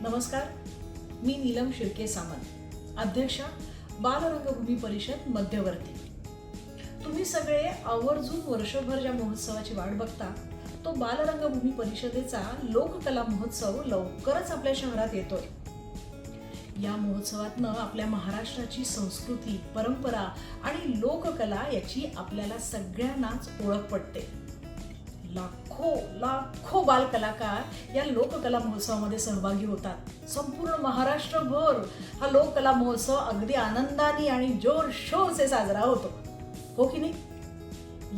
नमस्कार मी नीलम शिर्के सामंत अध्यक्षा बालरंगभूमी परिषद मध्यवर्ती. तुम्ही सगळे आवर्जून वर्षभर ज्या महोत्सवाची वाट बघता तो बालरंगभूमी परिषदेचा लोककला महोत्सव लवकरच आपल्या शहरात येतोय. या महोत्सवातनं आपल्या महाराष्ट्राची संस्कृती परंपरा आणि लोककला याची आपल्याला सगळ्यांनाच ओळख पडते लाखो लाखो बालकलाकार या लोककला महोत्सवामध्ये सहभागी होतात. संपूर्ण महाराष्ट्रभर हा लोककला महोत्सव अगदी आनंदाने आणि जोरशोरचे साजरा होतो. हो की नाही?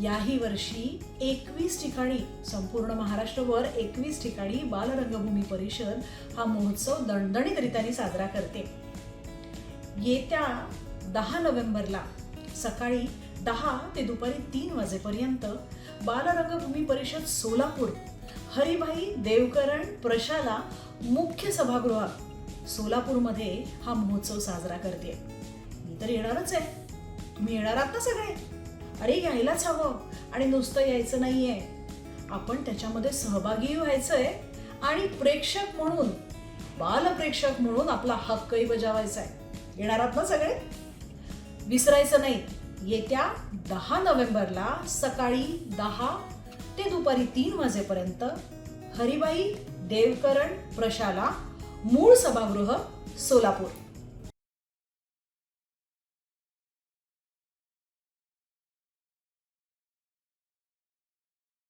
याही वर्षी एकवीस ठिकाणी संपूर्ण महाराष्ट्रभर एकवीस ठिकाणी बालरंगभूमी परिषद हा महोत्सव दणदणीतरित्याने साजरा करते. येत्या दहा नोव्हेंबरला सकाळी दहा ते दुपारी तीन वाजेपर्यंत बालरंगभूमी परिषद सोलापूर हरिभाई देवकरण प्रशाला मुख्य सभागृहात सोलापूरमध्ये हा महोत्सव साजरा करते. मी तर येणारच आहे. तुम्ही येणार आहात ना सगळे? अरे यायलाच हवं आणि नुसतं यायचं नाहीये. आपण त्याच्यामध्ये सहभागी व्हायचंय आणि प्रेक्षक म्हणून बालप्रेक्षक म्हणून आपला हक्कही बजावायचा आहे येणार आहात ना सगळे? विसरायचं नाही. येत्या दहा नोव्हेंबरला सकाळी दहा ते दुपारी तीन वाजेपर्यंत हरिबाई देवकरण प्रशाला मूळ सभागृह सोलापूर.